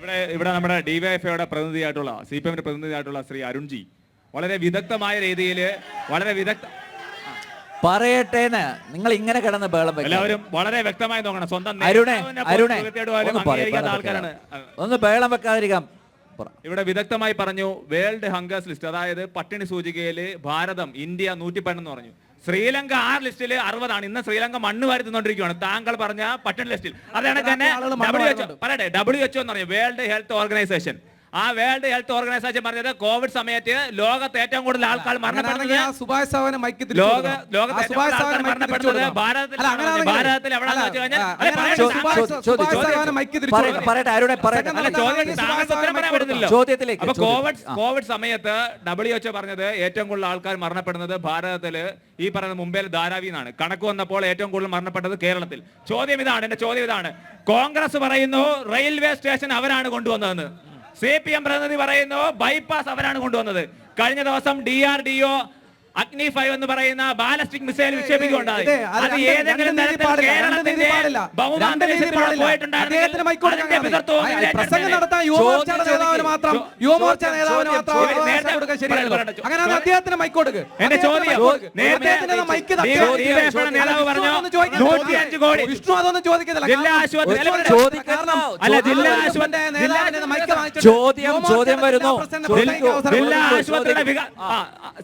ഇവിടെ ഇവിടെ നമ്മുടെ ഡിവൈഎഫ്ഐയുടെ പ്രതിനിധിയായിട്ടുള്ള സി പി എമ്മിന്റെ പ്രതിനിധിയായിട്ടുള്ള ശ്രീ അരുൺജി വളരെ വിദഗ്ധമായ രീതിയിൽ വളരെ വിദഗ്ധ പറയട്ടെ നിങ്ങൾ ഇങ്ങനെ കിടന്ന് ബേളം എല്ലാവരും വളരെ വ്യക്തമായി നോക്കണം. സ്വന്തം അരുണെ അരുണെ ആൾക്കാരാണ്. ഒന്ന് ബേളം വെക്കാതിരിക്കാം. ഇവിടെ വിദഗ്ധമായി പറഞ്ഞു വേൾഡ് ഹംഗേഴ്സ് ലിസ്റ്റ് അതായത് പട്ടിണി സൂചികയിൽ ഭാരതം ഇന്ത്യ നൂറ്റി പതിനൊന്ന് പറഞ്ഞു. ശ്രീലങ്ക ആ ലിസ്റ്റിൽ അറുപതാണ്. ഇന്ന് ശ്രീലങ്ക മണ്ണ് വാരി തിന്നോണ്ടിരിക്കുകയാണ് താങ്കൾ പറഞ്ഞ പട്ടൺ ലിസ്റ്റിൽ. അതാണ് തന്നെ ഡബ്ല്യു എച്ച് പറയട്ടെ ഡബ്ല്യു എച്ച് എന്ന് പറഞ്ഞ വേൾഡ് ഹെൽത്ത് ഓർഗനൈസേഷൻ ആ വേൾഡ് ഹെൽത്ത് ഓർഗനൈസേഷൻ പറഞ്ഞത് കോവിഡ് സമയത്ത് ലോകത്ത് ഏറ്റവും കൂടുതൽ ആൾക്കാർ മരണപ്പെടുന്നത് ലോക. ലോകത്ത് മരണപ്പെടുന്നത് ഭാരതത്തിൽ ഭാരതത്തിൽ അപ്പൊ കോവിഡ് കോവിഡ് സമയത്ത് ഡബ്ല്യു എച്ച് പറഞ്ഞത് ഏറ്റവും കൂടുതൽ ആൾക്കാർ മരണപ്പെടുന്നത് ഭാരതത്തിൽ ഈ പറയുന്ന മുംബൈയിൽ ധാരാവി എന്നാണ്. കണക്ക് വന്നപ്പോൾ ഏറ്റവും കൂടുതൽ മരണപ്പെട്ടത് കേരളത്തിൽ. ചോദ്യം ഇതാണ് എന്റെ ചോദ്യം ഇതാണ്. കോൺഗ്രസ് പറയുന്നു റെയിൽവേ സ്റ്റേഷൻ അവരാണ് കൊണ്ടുവന്നതെന്ന്. സി പി എം പ്രതിനിധി പറയുന്നു ബൈപ്പാസ് അവരാണ് കൊണ്ടുവന്നത്. കഴിഞ്ഞ ദിവസം D R D O Agni five എന്ന് പറയുന്ന ബാലസ്റ്റിക് മിസൈൽ വിക്ഷേപിക്കുകയുണ്ടായി. അത് ഏതെങ്കിലും തരത്തിൽ കേരളത്തിന്റെ പ്രസംഗം. നടത്താൻ നേതാവിന് മാത്രം ചോ- യുവമോർച്ച നേതാവിന് മാത്രം. അങ്ങനെ അദ്ദേഹത്തിന് എന്റെ ചോദ്യം നേതാവ് പറഞ്ഞു കോടി. വിഷ്ണു അതൊന്നും ചോദിക്കുന്നില്ല ജില്ലാ ആശുപത്രി അല്ല, ജില്ലാ ആശുപത്രി- മൈക്ക് ചോദ്യം, ചോദ്യം വരുന്നു. ജില്ലാ ആശുപത്രിയുടെ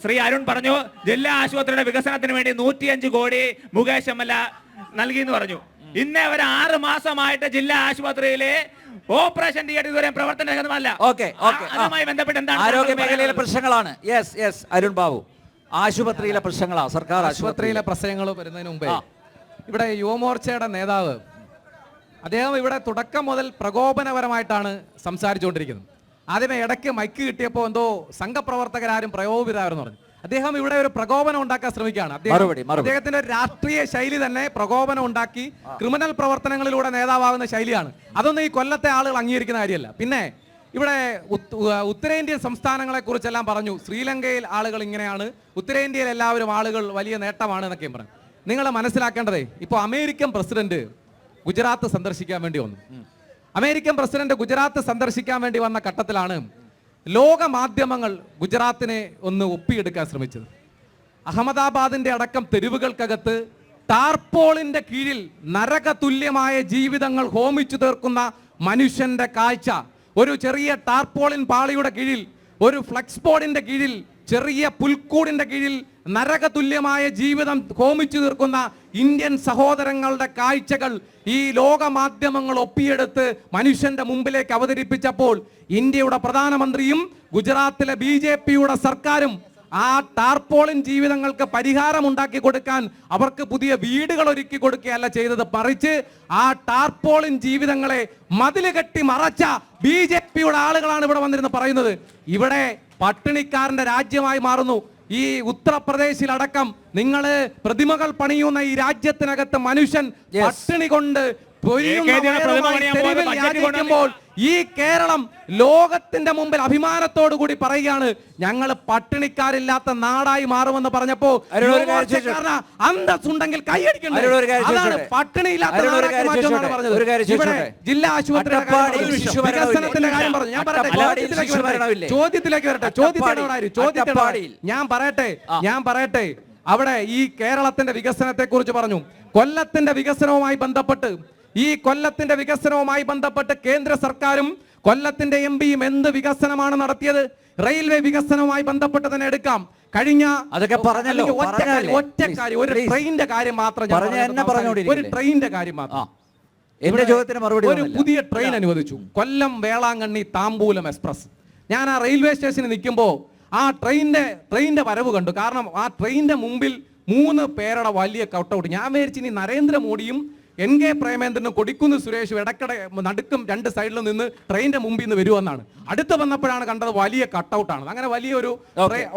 ശ്രീ അരുൺ പറഞ്ഞു ജില്ലാ ആശുപത്രിയുടെ വികസനത്തിന് വേണ്ടി നൂറ്റിയഞ്ച് കോടി മുകേഷ് എം എൽ എ നൽകി എന്ന് പറഞ്ഞു. ഇന്നേ ഒരു ആറ് മാസമായിട്ട് ജില്ലാ ആശുപത്രിയിലെ ഓപ്പറേഷൻ തിയേറ്റർ ഇതുവരെ പ്രവർത്തനരഹിതമല്ല ഓക്കെ ഓക്കെ ആ, അതുമായി ബന്ധപ്പെട്ട് എന്താണ് ആരോഗ്യ മേഖലയിലെ? പ്രശ്നങ്ങളാണ്. Yes yes Arun Babu. ആശുപത്രിയിലെ പ്രശ്നങ്ങളാണ് സർക്കാർ ആശുപത്രിയിലെ ആശുപത്രിയിലെ പ്രശ്നങ്ങൾ വരുന്നതിന് മുമ്പേ ഇവിടെ യുവമോർച്ചയുടെ നേതാവ് അദ്ദേഹം ഇവിടെ തുടക്കം മുതൽ പ്രകോപനപരമായിട്ടാണ് സംസാരിച്ചുകൊണ്ടിരിക്കുന്നത്. ആദ്യമേ ഇടയ്ക്ക് മൈക്ക് കിട്ടിയപ്പോൾ എന്തോ സംഘപ്രവർത്തകരാരും പ്രകോപിതാവെന്ന് പറഞ്ഞു. അദ്ദേഹം ഇവിടെ ഒരു പ്രകോപനം ഉണ്ടാക്കാൻ ശ്രമിക്കുകയാണ്. അദ്ദേഹത്തിന്റെ ഒരു രാഷ്ട്രീയ ശൈലി തന്നെ പ്രകോപനം ഉണ്ടാക്കി ക്രിമിനൽ പ്രവർത്തനങ്ങളിലൂടെ നേതാവാകുന്ന ശൈലിയാണ്. അതൊന്നും ഈ കൊല്ലത്തെ ആളുകൾ അംഗീകരിക്കുന്ന കാര്യമല്ല. പിന്നെ ഇവിടെ ഉത്തരേന്ത്യൻ സംസ്ഥാനങ്ങളെ കുറിച്ചെല്ലാം പറഞ്ഞു. ശ്രീലങ്കയിൽ ആളുകൾ ഇങ്ങനെയാണ്. ഉത്തരേന്ത്യയിൽ എല്ലാവരും ആളുകൾ വലിയ നേട്ടമാണ് എന്നൊക്കെയും പറഞ്ഞു. നിങ്ങൾ മനസ്സിലാക്കേണ്ടതേ ഇപ്പോൾ അമേരിക്കൻ പ്രസിഡന്റ് ഗുജറാത്ത് സന്ദർശിക്കാൻ വേണ്ടി വന്നു. അമേരിക്കൻ പ്രസിഡന്റ് ഗുജറാത്ത് സന്ദർശിക്കാൻ വേണ്ടി വന്ന ഘട്ടത്തിലാണ് ലോക മാധ്യമങ്ങൾ ഗുജറാത്തിനെ ഒന്ന് ഒപ്പിയെടുക്കാൻ ശ്രമിച്ചത്. അഹമ്മദാബാദിന്റെ അടക്കം തെരുവുകൾക്കകത്ത് ടാർപോളിന്റെ കീഴിൽ നരക തുല്യമായ ജീവിതങ്ങൾ ഹോമിച്ചു തീർക്കുന്ന മനുഷ്യന്റെ കാഴ്ച. ഒരു ചെറിയ ടാർപോളിൻ പാളിയുടെ കീഴിൽ ഒരു ഫ്ലെക്സ് ബോർഡിന്റെ കീഴിൽ ചെറിയ പുൽക്കൂടിന്റെ കീഴിൽ നരകതുല്യമായ ജീവിതം ഹോമിച്ചു തീർക്കുന്ന ഇന്ത്യൻ സഹോദരങ്ങളുടെ കാഴ്ചകൾ ഈ ലോകമാധ്യമങ്ങൾ ഒപ്പിയെടുത്ത് മനുഷ്യന്റെ മുമ്പിലേക്ക് അവതരിപ്പിച്ചപ്പോൾ ഇന്ത്യയുടെ പ്രധാനമന്ത്രിയും ഗുജറാത്തിലെ ബി സർക്കാരും ആ ടാർപോളിൻ ജീവിതങ്ങൾക്ക് പരിഹാരം ഉണ്ടാക്കി കൊടുക്കാൻ അവർക്ക് പുതിയ വീടുകൾ ഒരുക്കി കൊടുക്കുകയല്ല ചെയ്തത്. മറിച്ച് ആ ടാർപോളിൻ ജീവിതങ്ങളെ മതിൽ കെട്ടി മറച്ച ബി ജെ പിയുടെ ആളുകളാണ് ഇവിടെ വന്നിരുന്ന് പറയുന്നത്. ഇവിടെ പട്ടിണിക്കാരന്റെ രാജ്യമായി മാറുന്നു ഈ ഉത്തർപ്രദേശിലടക്കം നിങ്ങൾ പ്രതിമകൾ പണിയുന്ന ഈ രാജ്യത്തിനകത്ത് മനുഷ്യൻ. പട്ടിണി കൊണ്ട് തെരുവിൽ യാചിക്കുമ്പോൾ ഈ കേരളം ലോകത്തിന്റെ മുമ്പിൽ അഭിമാനത്തോടു കൂടി പറയുകയാണ് ഞങ്ങൾ പട്ടിണിക്കാരില്ലാത്ത നാടായി മാറുമെന്ന് പറഞ്ഞപ്പോ അന്തസ്സുണ്ടെങ്കിൽ? പട്ടിണിയില്ലാത്ത ജില്ലാ ആശുപത്രിയുടെ കാര്യം പറഞ്ഞു. ഞാൻ പറയട്ടെ ചോദ്യത്തിലേക്ക് വരട്ടെ. മരണമില്ലേ? ചോദ്യത്തിലേക്ക് വരട്ടെ ചോദ്യത്തിനോട് ആര്? ചോദ്യത്തിനോട് ആര്? അട്ടപ്പാടിയിൽ. ഞാൻ പറയട്ടെ ഞാൻ പറയട്ടെ അവിടെ ഈ കേരളത്തിന്റെ വികസനത്തെ കുറിച്ച് പറഞ്ഞു കൊല്ലത്തിന്റെ വികസനവുമായി ബന്ധപ്പെട്ട് ഈ കൊല്ലത്തിന്റെ വികസനവുമായി ബന്ധപ്പെട്ട് കേന്ദ്ര സർക്കാരും കൊല്ലത്തിന്റെ എം പിയും എന്ത് വികസനമാണ് നടത്തിയത്? റെയിൽവേ വികസനവുമായി ബന്ധപ്പെട്ട് തന്നെ എടുക്കാം. കഴിഞ്ഞ അതൊക്കെ പറഞ്ഞല്ലോ, ഒറ്റ കാര്യം- ഒരു. ട്രെയിനിന്റെ കാര്യം മാത്രം. ഒരു? ട്രെയിനിന്റെ കാര്യം മാത്രം. എന്റെ ചോദ്യത്തിന് മറുപടി ഒരു പുതിയ ട്രെയിൻ അനുവദിച്ചു. കൊല്ലം വേളാങ്കണ്ണി താമ്പൂലം എക്സ്പ്രസ്. ഞാൻ ആ റെയിൽവേ സ്റ്റേഷനിൽ നിൽക്കുമ്പോൾ ആ ട്രെയിനിന്റെ ട്രെയിനിന്റെ വരവ് കണ്ടു. കാരണം ആ ട്രെയിനിന്റെ മുമ്പിൽ മൂന്ന് പേരുടെ വലിയ കട്ടൗട്ട് ഞാൻ വിചാരിച്ചു ഇനി നരേന്ദ്രമോദിയും എൻ കെ പ്രേമേന്ദ്രനും കൊടിക്കുന്ന് സുരേഷും ഇടയ്ക്കിടെ നടുക്കും രണ്ട് സൈഡിൽ നിന്ന് ട്രെയിനിന്റെ മുമ്പിൽ നിന്ന് വരുമെന്നാണ് അടുത്ത് വന്നപ്പോഴാണ് കണ്ടത് വലിയ കട്ടൗട്ടാണ് അങ്ങനെ വലിയൊരു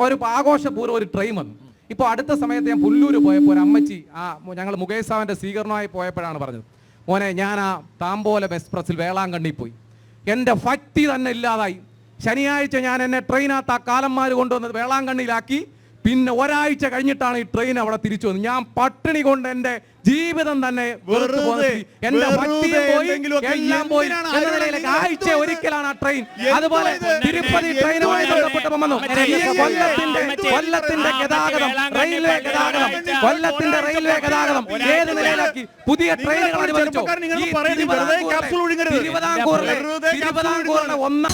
ഒരു ആഘോഷപൂർവം ഒരു ട്രെയിൻ വന്നു. ഇപ്പോൾ അടുത്ത സമയത്ത് ഞാൻ പുല്ലൂര് പോയപ്പോൾ ഒരു അമ്മച്ചി ആ ഞങ്ങൾ മുകേഷ് സാവിന്റെ സ്വീകരണമായി പോയപ്പോഴാണ് പറഞ്ഞത്. മോനെ ഞാൻ ആ താമ്പോലം എക്സ്പ്രസ്സിൽ വേളാങ്കണ്ണി പോയി. എന്റെ ഫക്തി തന്നെ ഇല്ലാതായി. ശനിയാഴ്ച ഞാൻ എന്നെ ട്രെയിനകത്ത് ആ കാലന്മാർ കൊണ്ടുവന്നത് വേളാങ്കണ്ണിയിലാക്കി. പിന്നെ ഒരാഴ്ച കഴിഞ്ഞിട്ടാണ് ഈ ട്രെയിൻ അവിടെ തിരിച്ചു വന്നത്. ഞാൻ പട്ടിണി കൊണ്ട് എന്റെ ജീവിതം തന്നെ. എന്റെ ആഴ്ച ഒരിക്കലാണ് ആ ട്രെയിൻ അതുപോലെ? തിരുപ്പതി ട്രെയിനുമായി ഇത്? വന്നു. കൊല്ലത്തിന്റെ കൊല്ലത്തിന്റെ ഗതാഗതം റെയിൽവേ ഗതാഗതം കൊല്ലത്തിന്റെ റെയിൽവേ ഗതാഗതം. ഏത് നിലയിലാക്കി? പുതിയ ട്രെയിനുകൾ അനുവദിച്ചു. തിരുവിതാംകൂറിലെ- തിരുവിതാംകൂറിലെ ഒന്നാം